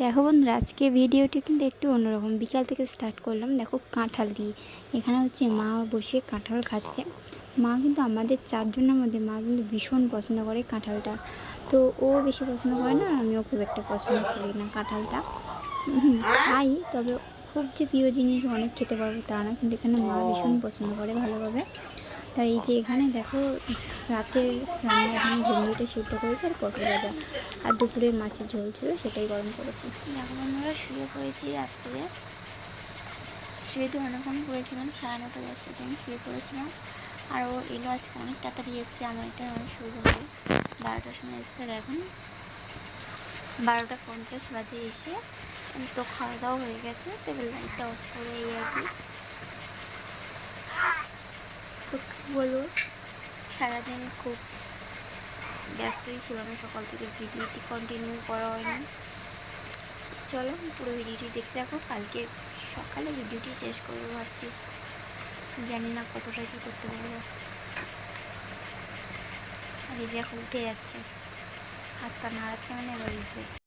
দেখো বন্ধুরা, আজকে ভিডিওটি কিন্তু একটু অন্যরকম। বিকাল থেকে স্টার্ট করলাম, দেখো কাঁঠাল দিয়ে। এখানে হচ্ছে মা বসে কাঁঠাল খাচ্ছে। মা কিন্তু আমাদের চারজনের মধ্যে, মা কিন্তু ভীষণ পছন্দ করে কাঁঠালটা। তো ও বেশি পছন্দ করে না, আমিও খুব একটা পছন্দ করি না কাঁঠালটা। খাই তবে খুব যে প্রিয় জিনিস অনেক খেতে পারব তা না, কিন্তু এখানে মা ভীষণ পছন্দ করে ভালোভাবে। তাই এই যে এখানে দেখো রাতে রান্না এখানে ভেন্ডিটা সিদ্ধ করেছে আর পটল ভাজা। আর দুপুরে মাছের ঝোল ছিল, সেটাই গরম করেছি। দেখো বন্ধুরা, শুয়ে পড়েছি রাত্রে। শুয়ে তো অনেকক্ষণ পড়েছিলাম, সাড়ে নটা দশটার দিন শুয়ে পড়েছিলাম। আর ও এলো আজকে অনেক তাড়াতাড়ি এসছে, আমার এটা অনেক সুবিধা হবে বারোটার সময় এসছে এখন বারোটা পঞ্চাশ বাজে এসে তো খাওয়া দাওয়া হয়ে গেছে তবে লাইটটা অফ করে এই আর কি। বলব সারাদিন খুব ব্যস্তই ছিলাম, সকাল থেকে ভিডিওটি কন্টিনিউ করা হয়নি। চলো পুরো ভিডিওটি দেখতে থাকো, কালকে সকালে ভিডিওটি শেষ করব ভাবছি। জানি না কতটা কী করতে পারব। আর দেখো, উঠে যাচ্ছে। হাত পা নাড়াচ্ছে মানে এবার উঠবে।